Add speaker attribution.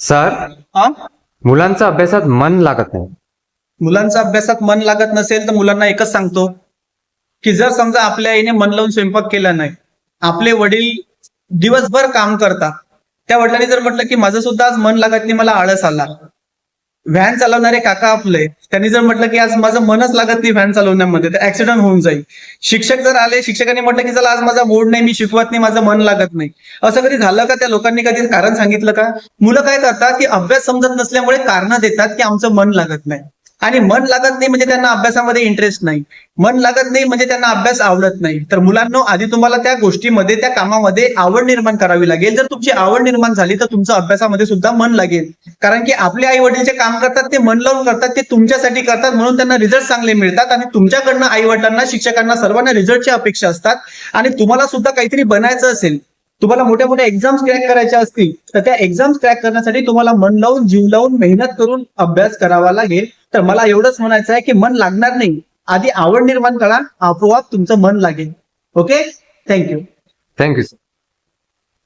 Speaker 1: Sir
Speaker 2: हा?
Speaker 1: मुलांचं अभ्यासात मन लागत नाही.
Speaker 2: मुलांचा अभ्यासात मन लागत नसेल तर मुलांना एकच सांगतो की जर समजा आपल्या आईने मन लावून स्वयंपाक केला नाही आपले वडील दिवसभर काम करतात त्या वडिलांनी जर म्हटलं की माझं सुद्धा आज मन लागत नाही मला आळस आला व्हॅन चालवणारे काका आपले त्यांनी जर म्हटलं की आज माझं मनच लागत नाही व्हॅन चालवण्यामध्ये तर ऍक्सिडेंट होऊन जाईल. शिक्षक जर आले शिक्षकांनी म्हटलं की चला आज माझा मूड नाही मी शिकवत नाही माझं मन लागत नाही. असं कधी झालं का त्या लोकांनी कधी कारण सांगितलं का? मुलं काय करतात की अभ्यास समजत नसल्यामुळे कारण देतात की आमचं मन लागत नाही. आणि मन लागत नाही म्हणजे त्यांना अभ्यासामध्ये इंटरेस्ट नाही. मन लागत नाही म्हणजे त्यांना अभ्यास आवडत नाही. तर मुलांना आधी तुम्हाला त्या गोष्टीमध्ये त्या कामामध्ये आवड निर्माण करावी लागेल. जर तुमची आवड निर्माण झाली तर तुमचं अभ्यासामध्ये सुद्धा मन लागेल. कारण की आपले आई वडील जे काम करतात ते मन लावून करतात ते तुमच्यासाठी करतात. म्हणून त्यांना रिझल्ट चांगले मिळतात आणि तुमच्याकडनं आई वडिलांना शिक्षकांना सर्वांना रिझल्टची अपेक्षा असतात. आणि तुम्हाला सुद्धा काहीतरी बनायचं असेल तुम्हाला मोठ्या मोठ्या एक्झाम्स क्रॅक करायच्या असतील तर त्या एक्झाम्स क्रॅक करण्यासाठी तुम्हाला मन लावून जीव लावून मेहनत करून अभ्यास करावा लागेल. तर मला एवढंच म्हणायचं आहे की मन लागणार नाही. आधी आवड निर्माण करा आपोआप तुमचं मन लागेल. Okay thank you
Speaker 1: thank you sir